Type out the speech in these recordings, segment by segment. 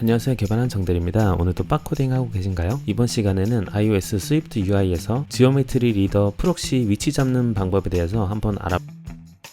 안녕하세요 개발한 정대리입니다 오늘도 빡코딩 하고 계신가요? 이번 시간에는 iOS 스위프트 UI에서 지오메트리 리더 프록시 위치 잡는 방법에 대해서 한번 알아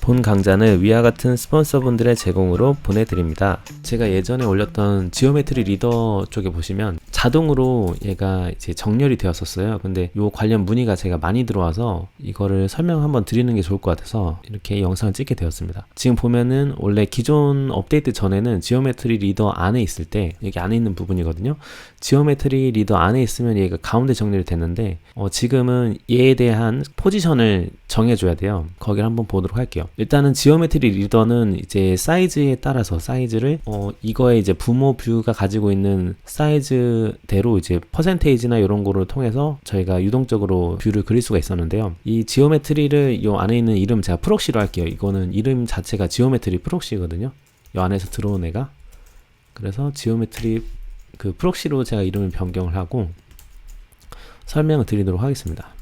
본 강좌는 위와 같은 스폰서분들의 제공으로 보내드립니다. 제가 예전에 올렸던 지오메트리 리더 쪽에 보시면 자동으로 얘가 이제 정렬이 되었었어요. 근데 요 관련 문의가 제가 많이 들어와서 이거를 설명 한번 드리는 게 좋을 것 같아서 이렇게 영상을 찍게 되었습니다. 지금 보면은 원래 기존 업데이트 전에는 지오메트리 리더 안에 있을 때 여기 안에 있는 부분이거든요. 지오메트리 리더 안에 있으면 얘가 가운데 정렬이 됐는데 어, 지금은 얘에 대한 포지션을 정해줘야 돼요. 거기를 한번 보도록 할게요. 일단은 지오메트리 리더는 이제 사이즈에 따라서 사이즈를 어, 이거에 이제 부모 뷰가 가지고 있는 사이즈대로 이제 퍼센테이지나 이런 거를 통해서 저희가 유동적으로 뷰를 그릴 수가 있었는데요. 이 지오메트리를 이 안에 있는 이름 제가 프록시로 할게요. 이거는 이름 자체가 지오메트리 프록시거든요. 이 안에서 들어온 애가 그래서 지오메트리 그 프록시로 제가 이름을 변경을 하고 설명을 드리도록 하겠습니다.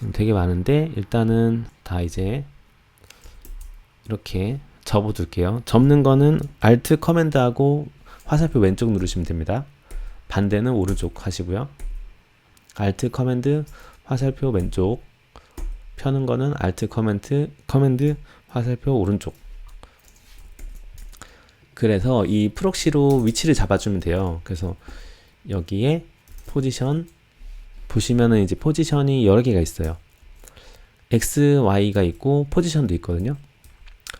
지금 되게 많은데 일단은 다 이제 이렇게 접어둘게요. 접는 거는 Alt 커맨드하고 화살표 왼쪽 누르시면 됩니다. 반대는 오른쪽 하시고요. Alt 커맨드 화살표 왼쪽 펴는 거는 Alt 커맨드 커맨드 화살표 오른쪽 그래서 이 프록시로 위치를 잡아주면 돼요. 그래서 여기에 포지션 보시면은 이제 포지션이 여러 개가 있어요. X, Y가 있고 포지션도 있거든요.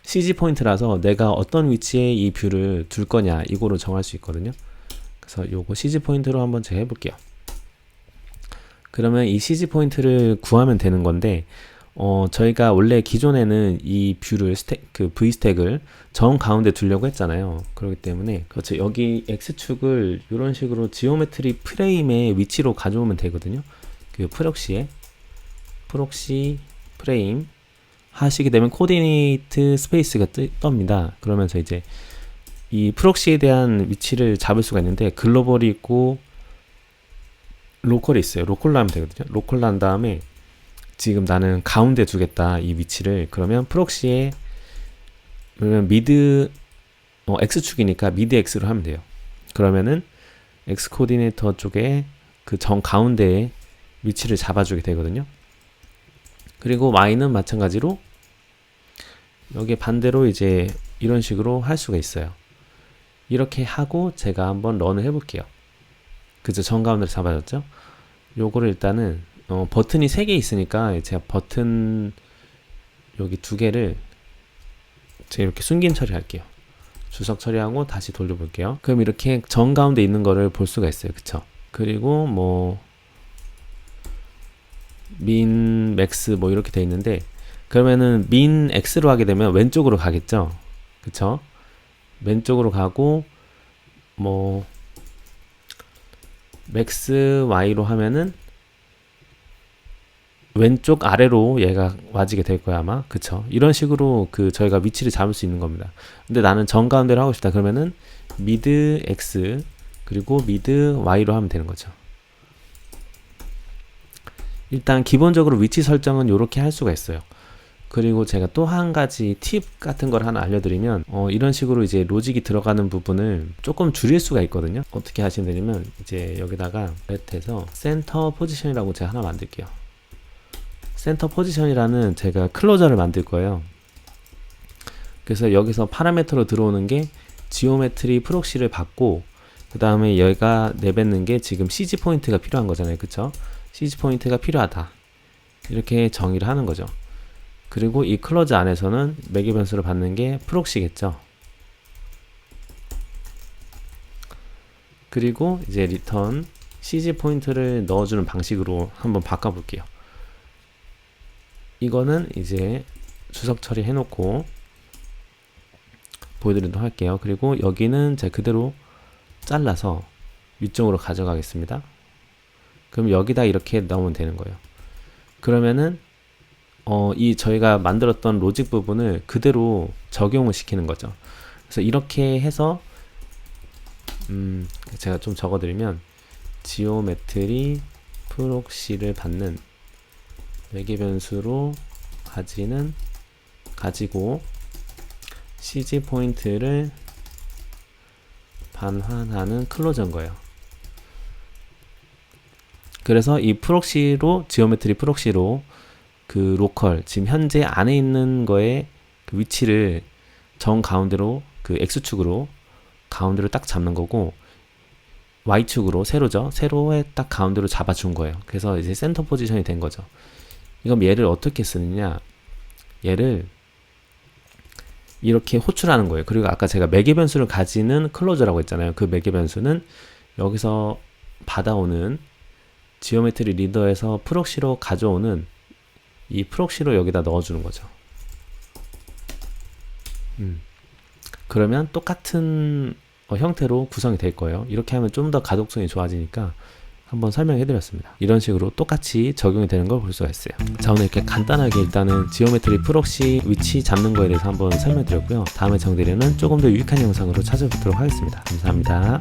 CG 포인트라서 내가 어떤 위치에 이 뷰를 둘 거냐 이거로 정할 수 있거든요. 그래서 요거 CG 포인트로 한번 제가 해볼게요. 그러면 이 CG 포인트를 구하면 되는 건데 어, 저희가 원래 기존에는 이 뷰를 스택, 그 V 스택을 정 가운데 두려고 했잖아요. 그렇기 때문에 그렇죠. 여기 X축을 이런 식으로 지오메트리 프레임의 위치로 가져오면 되거든요. 그 프록시에 프록시 프레임 하시게 되면 코디네이트 스페이스가 뜨, 떱니다. 그러면서 이제 이 프록시에 대한 위치를 잡을 수가 있는데 글로벌이 있고 로컬이 있어요. 로컬로 하면 되거든요. 로컬로 한 다음에 지금 나는 가운데 두겠다 이 위치를 그러면 프록시에 그러면 미드 어, x축이니까 미드 x로 하면 돼요. 그러면은 x 코디네이터 쪽에 그 정 가운데에 위치를 잡아주게 되거든요. 그리고 y는 마찬가지로 여기 반대로 이제 이런 식으로 할 수가 있어요. 이렇게 하고 제가 한번 런을 해볼게요. 그죠? 정 가운데로 잡아줬죠? 요거를 일단은 어, 버튼이 3개 있으니까 제가 버튼 여기 두 개를 제가 이렇게 숨김 처리할게요. 주석 처리하고 다시 돌려볼게요. 그럼 이렇게 정 가운데 있는 거를 볼 수가 있어요. 그쵸? 그리고 뭐 민, 맥스 뭐 이렇게 돼 있는데 그러면은 민 X로 하게 되면 왼쪽으로 가겠죠? 그쵸? 왼쪽으로 가고 뭐 맥스 Y로 하면은 왼쪽 아래로 얘가 와지게 될 거야 아마. 그쵸? 이런 식으로 그 저희가 위치를 잡을 수 있는 겁니다. 근데 나는 정가운데로 하고 싶다. 그러면은 미드 X 그리고 미드 Y로 하면 되는 거죠. 일단 기본적으로 위치 설정은 이렇게 할 수가 있어요. 그리고 제가 또 한 가지 팁 같은 걸 하나 알려드리면 어, 이런 식으로 이제 로직이 들어가는 부분을 조금 줄일 수가 있거든요. 어떻게 하시면 되냐면 이제 여기다가 레트에서 센터 포지션이라고 제가 하나 만들게요 센터 포지션이라는 제가 클로저를 만들 거예요. 그래서 여기서 파라메터로 들어오는 게 지오메트리 프록시를 받고 그 다음에 얘가 내뱉는 게 지금 CG 포인트가 필요한 거잖아요. 그쵸? CG 포인트가 필요하다. 이렇게 정의를 하는 거죠. 그리고 이 클로저 안에서는 매개 변수를 받는 게 프록시겠죠. 그리고 이제 리턴 CG 포인트를 넣어주는 방식으로 한번 바꿔볼게요. 이거는 이제 주석 처리 해놓고 보여드리도록 할게요. 그리고 여기는 제가 그대로 잘라서 위쪽으로 가져가겠습니다. 그럼 여기다 이렇게 넣으면 되는 거예요. 그러면은 어, 이 저희가 만들었던 로직 부분을 그대로 적용을 시키는 거죠. 그래서 이렇게 해서 음, 제가 좀 적어드리면 지오메트리 프록시를 받는 매개 변수로 가지는 가지고 CG 포인트를 반환하는 클로저인 거예요. 그래서 이 프록시로 지오메트리 프록시로 그 로컬 지금 현재 안에 있는 거에 그 위치를 정 가운데로 그 x축으로 가운데로 딱 잡는 거고 y축으로 세로죠. 세로에 딱 가운데로 잡아준 거예요. 그래서 이제 센터 포지션이 된 거죠. 이건 얘를 어떻게 쓰느냐? 얘를 이렇게 호출하는 거예요. 그리고 아까 제가 매개 변수를 가지는 클로저라고 했잖아요. 그 매개 변수는 여기서 받아오는 지오메트리 리더에서 프록시로 가져오는 이 프록시로 여기다 넣어주는 거죠. 음. 그러면 똑같은 어, 형태로 구성이 될 거예요. 이렇게 하면 좀 더 가독성이 좋아지니까 한번 설명해 드렸습니다. 이런 식으로 똑같이 적용이 되는 걸 볼 수가 있어요. 자, 오늘 이렇게 간단하게 일단은 지오메트리 프록시 위치 잡는 거에 대해서 한번 설명드렸고요. 다음에 정대리는 조금 더 유익한 영상으로 찾아뵙도록 하겠습니다. 감사합니다.